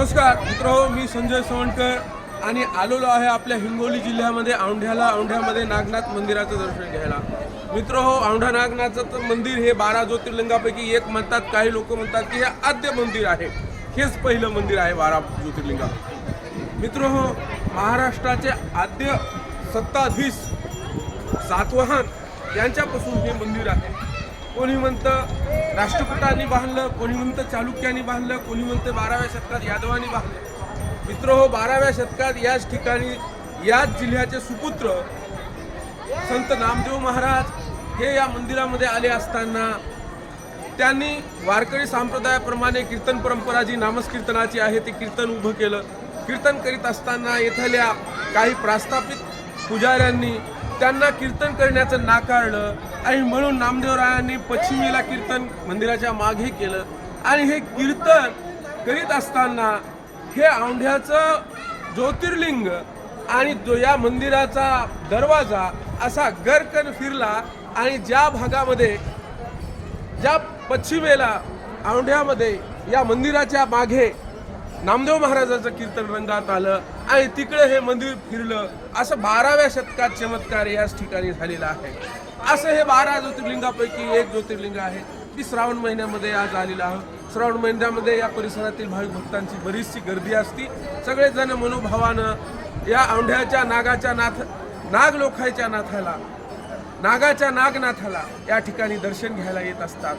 नमस्कार मित्र मी संजय सवणकर आणि आलेलो आहे आपल्या हिंगोली जिल्ह्यामध्ये औंढ्याला. औंढ्यामध्ये नागनाथ मंदिराचं दर्शन घ्यायला. मित्र हो औंढा नागनाथचं मंदिर हे बारा ज्योतिर्लिंगापैकी एक म्हणतात. काही लोक म्हणतात की हे आद्य मंदिर आहे. हेच पहिलं मंदिर आहे बारा ज्योतिर्लिंगा. मित्र हो महाराष्ट्राचे आद्य सत्ताधीश सातवाहन यांच्यापासून हे मंदिर आहे. कोणी म्हणतं राष्ट्रकुटांनी बांधलं कोणी म्हणतं चालुक्यांनी बांधलं कोणी म्हणतं बाराव्या शतकात यादवांनी बांधलं. मित्र हो बाराव्या शतकात याच ठिकाणी याच जिल्ह्याचे सुपुत्र संत नामदेव महाराज हे या मंदिरामध्ये आले असताना त्यांनी वारकरी संप्रदायाप्रमाणे कीर्तन परंपरा जी नामस्कीर्तनाची आहे ते कीर्तन उभं केलं. कीर्तन करीत असताना येथल्या काही प्रास्थापित पुजाऱ्यांनी त्यांना कीर्तन करण्याचं नाकारलं. आणि म्हणून नामदेवरायांनी पश्चिमेला कीर्तन मंदिराच्या मागे केलं. आणि हे कीर्तन करीत असताना हे औंढ्याचं ज्योतिर्लिंग आणि जो या मंदिराचा दरवाजा असा गरकन फिरला आणि ज्या भागामध्ये ज्या पश्चिमेला औंढ्यामध्ये या मंदिराच्या मागे नामदेव महाराजाचं कीर्तन रंगात आलं आणि तिकडे हे मंदिर फिरलं. असं बाराव्या शतकात चमत्कार याच ठिकाणी झालेला आहे. असं हे बारा ज्योतिर्लिंगापैकी एक ज्योतिर्लिंग आहे. ती श्रावण महिन्यामध्ये आज आलेलं आहोत श्रावण महिन्यामध्ये या परिसरातील भाविक भक्तांची बरीचशी गर्दी असती. सगळेजण मनोभावानं या औंढ्याच्या नागाच्या नाथ नाग लोखायच्या नाथाला नागाच्या नागनाथाला या ठिकाणी दर्शन घ्यायला येत असतात.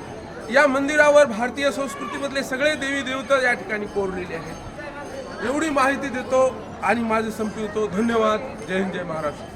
या मंदिरावर भारतीय संस्कृतीमधले सगळे देवी देवता या ठिकाणी कोरलेले आहेत. एवढी माहिती देतो आणि माझे संपवतो. धन्यवाद. जय हिंद जय महाराष्ट्र.